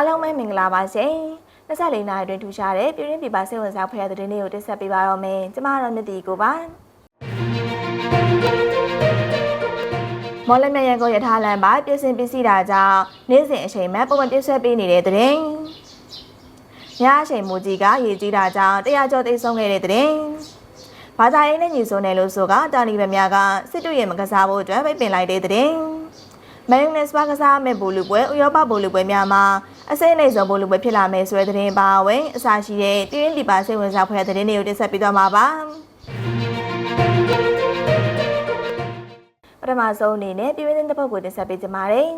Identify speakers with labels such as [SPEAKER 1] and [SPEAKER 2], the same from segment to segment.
[SPEAKER 1] အားလုံးပဲမင်္ဂလာပါရှင်24နာရီအတွင်းထူရှားတဲ့ပြည်ရင်းပြည်ပစိတ်ဝင်စားဖွယ်တဲ့တဲ့နေ့ကိုတင်ဆက်ပေးပါတော့မယ်ကျမတို့မြတ်တီကိုပါမော်လမြိုင်ရန်ကုန်ရထားလမ်းပါပြည်စင်ပစ္စည်းတာကြောင့်နေ့စဉ်အချိန်မှပုံမှန်ပြည့်ဆွဲပေးနေတဲ့တဲ့ရင်ညအချိန်မူကြီးကရေကြီးတာကြောင့်တရားကျော်သိမ်းဆုံးခဲ့တဲ့တဲ့ရင်ဘာသာရေးနဲ့ညီစုံတယ်လို့ဆိုကတာလီဘန်များကစစ်တူရဲ့မကစားဖို့အတွက်ပိတ်ပင်လိုက်တဲ့တဲ့ရင် မန်ယူနက်စပါကစားမဲ့ဘူလူပွဲဥရောပဘူလူပွဲများမှာအစိမ့်နေဆုံးဘူလူပွဲဖြစ်လာမယ်ဆိုတဲ့သတင်းပါဝင်အစာရှိတဲ့ပြည်ရင်းပြည်ပစိတ်ဝင်စားဖွယ်တဲ့သတင်းတွေကိုတင်ဆက်ပေးသွားမှာပါပထမဆုံးအနေနဲ့ပြည်ရင်းတဲ့ပုတ်ကိုတင်ဆက်ပေးကြပါမယ်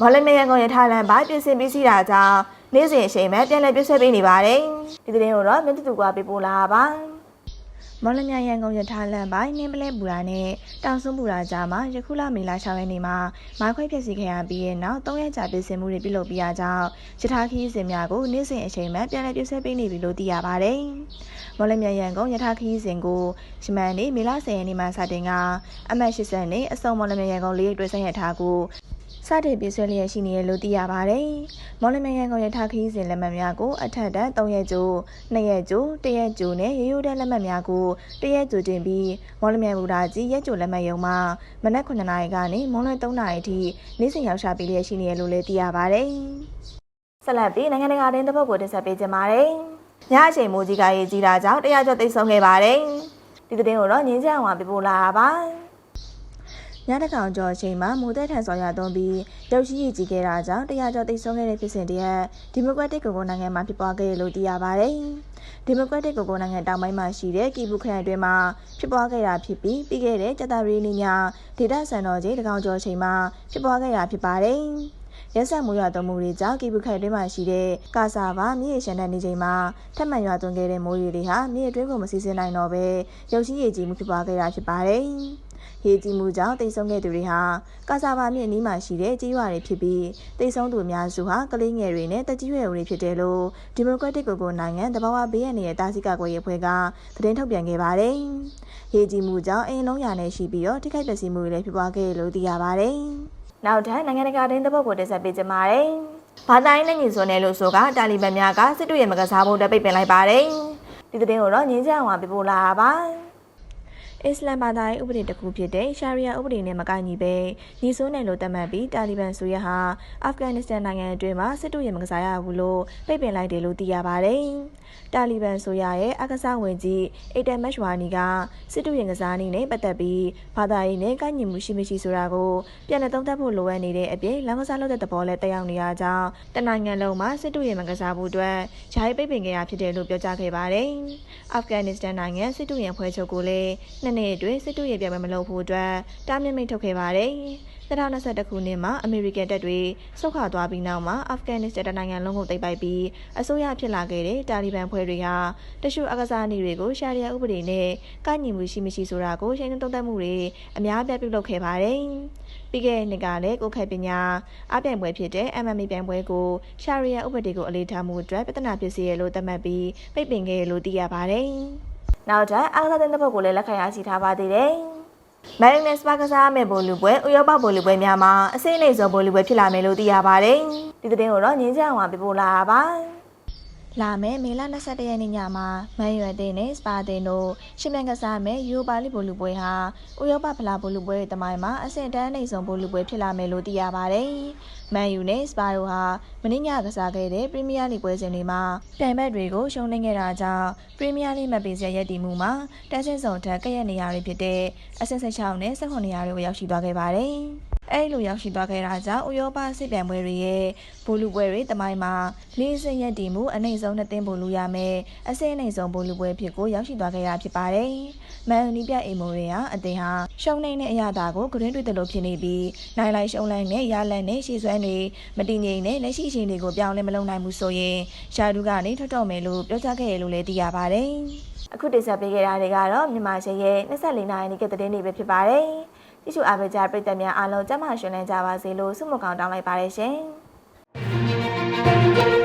[SPEAKER 1] မော်လမြိုင်ကောင်ရထားလန်ပါပြင်ဆင်ပြီးစီးတာကြောင့်နေ့စဉ်အချိန်မှပြန်လည်ပြည့်ဆွဲပေးနေပါတယ်ဒီသတင်းကိုတော့မြတ်တူကပေးပို့လာပါ မော်လမြိုင်ရန်ကုန်ရထားလမ်းပိုင်းနင်းပလဲပူရာနဲ့တောင်စွန်းပူရာကြားမှာယခုလမေလ6ရက်နေ့မှာမိုင်းခွဲဖြစ်စီခဲ့ရပြီးတဲ့နောက်3ရက်ကြာပြင်ဆင်မှုတွေပြုလုပ်ပြီးရကြောင်းရထားခီးစဉ်များကိုနေ့စဉ်အချိန်မှပြန်လည်ပြည့်ဆွဲပေးနေပြီလို့သိရပါတယ်။မော်လမြိုင်ရန်ကုန်ရထားခီးစဉ်ကိုရှမန်နေ့မေလ10ရက်နေ့မှာစတင်ကအမှတ်80နဲ့အစုံမော်လမြိုင်ရန်ကုန်လေးတွဲဆက်ရထားကို စတင်ပြည့်စွဲလျက်ရှိနေရလို့သိရပါတယ်။မော်လမြိုင်ရန်ကုန်ရထားခီးစဉ်လက်မှတ်များကိုအထက်တန်း3ရက်ကျိုး2ရက်ကျိုး1ရက်ကျိုးနဲ့ရိုးရိုးတန်းလက်မှတ်များကို1ရက်ကျိုးတင်ပြီးမော်လမြိုင်ဘူတာကြီးရက်ကျိုးလက်မှတ်ရုံမှာမနက်9:00နာရီကနေမွန်းလွဲ3:00နာရီအထိနေ့စဉ်ရောက်ရှာပေးလျက်ရှိနေရလို့လည်းသိရပါတယ်။ဆက်လက်ပြီးနိုင်ငံတကာတင်းတစ်ပုတ်ကိုတင်ဆက်ပေးကြပါမယ်။ညအချိန်မိုးကြီးကရေးကြီးတာကြောင့်တရားကျော်သိမ်းဆုံးခဲ့ပါတယ်။ဒီသတင်းကိုတော့ငင်းချအောင်ပါပြပို့လာတာပါ။ ညတကောင်ကျော်အချိန်မှာမိုးသက်ထန်စွာရသွန်းပြီးရုပ်ရှိရည်ကြီးခဲ့တာကြောင့်တရားကျော်သိမ်းဆုံးခဲ့တဲ့ဖြစ်စဉ်တရက်ဒီမိုကရက်တစ်ကွန်ဂိုနိုင်ငံမှာဖြစ်ပွားခဲ့ရလို့သိရပါတယ်။ဒီမိုကရက်တစ်ကွန်ဂိုနိုင်ငံတောင်ပိုင်းမှာရှိတဲ့ကီဘူခရိုင်အတွင်းမှာဖြစ်ပွားခဲ့တာဖြစ်ပြီးပြီးခဲ့တဲ့ကြတာရီနေ့ညဒေတာဆန်တော်ကြီးတကောင်ကျော်အချိန်မှာဖြစ်ပွားခဲ့တာဖြစ်ပါတယ်။ရက်ဆက်မှုရွာသွန်းမှုတွေကြောင့်ကီဘူခိုင်တွင်းမှာရှိတဲ့ကာဆာဘာမြေရှမ်းတဲ့နေချိန်မှာထပ်မံရွာသွန်းခဲ့တဲ့မိုးရေတွေဟာမြေအတွင်းကိုမစီးဆင်းနိုင်တော့ဘဲရုပ်ရှိရည်ကြီးမှုဖြစ်ပွားခဲ့တာဖြစ်ပါတယ်။ ရေကြီးမှုကြောင့်တိတ်ဆုံးခဲ့သူတွေဟာကာဆာဘာမြစ်အနီးမှာရှိတဲ့ကြေးရွာတွေဖြစ်ပြီးတိတ်ဆုံးသူအများစုဟာကလေးငယ်တွေနဲ့တက်ကြီးရွယ်တွေဖြစ်တယ်လို့ဒီမိုကရက်တစ်ကိုကိုနိုင်ငံတဘာဝဘေးရန်ရဲ့တာစီကာကွယ်ရေးအဖွဲ့ကသတင်းထုတ်ပြန်ခဲ့ပါတယ်။ရေကြီးမှုကြောင့်အိမ်လုံးရာနဲ့ရှိပြီးတော့ထိခိုက်ပျက်စီးမှုတွေလည်းဖြစ်ပွားခဲ့လို့သိရပါတယ်။နောက်ထပ်နိုင်ငံတကာတင်းသဘောကိုတင်ဆက်ပေးကြပါမယ်။ဘာသာရေးနဲ့ညီစွန်းတယ်လို့ဆိုတာတာလီဘန်များကစစ်တပ်ရဲ့မကစားဖို့တပိတ်ပင်လိုက်ပါတယ်။ဒီသတင်းကိုတော့ငင်းကြအောင်ပါပြပို့လာပါပါ။ အစ္စလမ်ဘာသာရေးဥပဒေတစ်ခုဖြစ်တဲ့ရှာရီယာဥပဒေနဲ့မကိုက်ညီပဲညီဆိုးနယ်လို့သတ်မှတ်ပြီးတာလီဘန်ဆိုရဟာအာဖဂန်နစ္စတန်နိုင်ငံအတွင်းမှာစစ်တပ်ရဲ့မကစားရဘူးလို့ပိတ်ပင်လိုက်တယ်လို့သိရပါတယ်။တာလီဘန်ဆိုရရဲ့အကစားဝင်ကြီးအိတန်မက်ရှ်ဝါနီကစစ်တပ်ရဲ့ကစားနည်းနဲ့ပတ်သက်ပြီးဘာသာရေးနဲ့ကိုက်ညီမှုရှိမရှိဆိုတာကိုပြန်လည်သုံးသပ်ဖို့လိုအပ်နေတဲ့အပြင်လမ်းကစားလုပ်တဲ့သဘောလည်းတက်ရောက်နေရကြောင်းတနိုင်ငံလုံးမှာစစ်တပ်ရဲ့မကစားဖို့အတွက်ဂျားပိတ်ပင်ခဲ့ရဖြစ်တယ်လို့ပြောကြားခဲ့ပါတယ်။အာဖဂန်နစ္စတန်နိုင်ငံစစ်တပ်ရဲ့ဖွဲ့ချုပ်ကိုလည်းနှစ်နှစ်အတွင်းစစ်တပ်ရဲ့ပြပွဲမလုပ်ဖို့အတွက်တားမြစ်မိတ်ထုတ်ခဲ့ပါတယ်။2021ခုနှစ်မှာအမေရိကန်တပ်တွေဆုတ်ခွာသွားပြီးနောက်မှာအာဖဂန်နစ္စတန်နိုင်ငံလုံးကိုသိမ်းပိုက်ပြီးအစိုးရဖြစ်လာခဲ့တဲ့တာလီဘန်ဖွဲ့တွေဟာတချို့အကစားနည်းတွေကိုရှာရီယာဥပဒေနဲ့ကိုက်ညီမှုရှိမရှိဆိုတာကိုရှင်းလင်းသုံးသပ်မှုတွေအများအပြားပြုလုပ်ခဲ့ပါတယ်။ပြီးခဲ့တဲ့နှစ်ကလည်းကိုခက်ပညာအပြိုင်ပွဲဖြစ်တဲ့ MMA ပြိုင်ပွဲကိုရှာရီယာဥပဒေကိုအလေးထားမှုအတွက်ပြဿနာဖြစ်စေရလို့သတ်မှတ်ပြီးပိတ်ပင်ခဲ့ရလို့သိရပါတယ်။ နောက်ထပ်အားကစားတဲ့ဘက်ကိုလည်းလက်ခံရရှိထားပါသေးတယ်။မယ်ရီနက်စ်ပါကစားမဲ့ဘိုလူပွဲဥရောပဘိုလူပွဲများမှာအစိမ့်နေဆုံးဘိုလူပွဲဖြစ်လာမယ်လို့သိရပါတယ်။ဒီသတင်းကိုတော့ငင်းကြအောင်ပါပြပို့လာပါ။ လာမယ်မေလ22ရက်နေ့ညမှာမန်ယူအသင်းနဲ့စပါအသင်းတို့ရှင်းမြန်ကစားမဲ့ယူပါလီဘိုလူပွဲဟာဥရောပဖလားဘိုလူပွဲရဲ့တမိုင်းမှာအဆင့်တန်းနေဆုံးဘိုလူပွဲဖြစ်လာမယ်လို့သိရပါတယ်။မန်ယူနဲ့စပါတို့ဟာမင်းညကစားခဲ့တဲ့ပရီးမီးယားလိပွဲစဉ်တွေမှာပြိုင်ဘက်တွေကိုရှုံးနိမ့်ခဲ့တာကြောင့်ပရီးမီးယားလိမတ်ပေးစရရက်တည်မှုမှာတန်းဆင့်ဆောင်ထက်ကရက်နေရာတွေဖြစ်တဲ့အဆင့်16နဲ့18နေရာတွေကိုရောက်ရှိသွားခဲ့ပါတယ်။ အဲ့လိုရောက်ရှိသွားခဲ့တာကြောင့်ဥရောပစစ်ပြိုင်ပွဲတွေရဲ့ဘိုလူပွဲတွေတမိုင်းမှာလေးစင်ရက်တည်မှုအနိုင်ဆုံးနှစ်သင်းဘိုလူရမယ်အစင်းအနိုင်ဆုံးဘိုလူပွဲဖြစ်ကိုရောက်ရှိသွားခဲ့ရဖြစ်ပါတယ်။မန်ယူနီပြအိမ်မိုတွေဟာအသင်းဟာရှုံးနိုင်တဲ့အရာတာကိုဂရင်းတွေ့တယ်လို့ဖြစ်နေပြီးနိုင်လိုက်ရှုံးလိုက်နဲ့ရလန့်နဲ့ရှည်ဆွဲနေမတည်ငြိမ်နဲ့လက်ရှိရှင်တွေကိုပြောင်းလဲမလုပ်နိုင်ဘူးဆိုရင်ရှာဒူကနေထွက်တော့မယ်လို့ပြောကြားခဲ့ရလို့လည်းသိရပါတယ်။အခုတင်ဆက်ပေးခဲ့တာတွေကတော့မြန်မာရှယ်ရဲ့24နိုင်နေကတဲ့တဲ့နေပဲဖြစ်ပါတယ်။ ကြည့်ရှုအားပေးကြပရိသတ်များအားလုံးကျမရှင်လန်းကြပါစေလို့ဆုမကောင်းတောင်းလိုက်ပါတယ်ရှင်။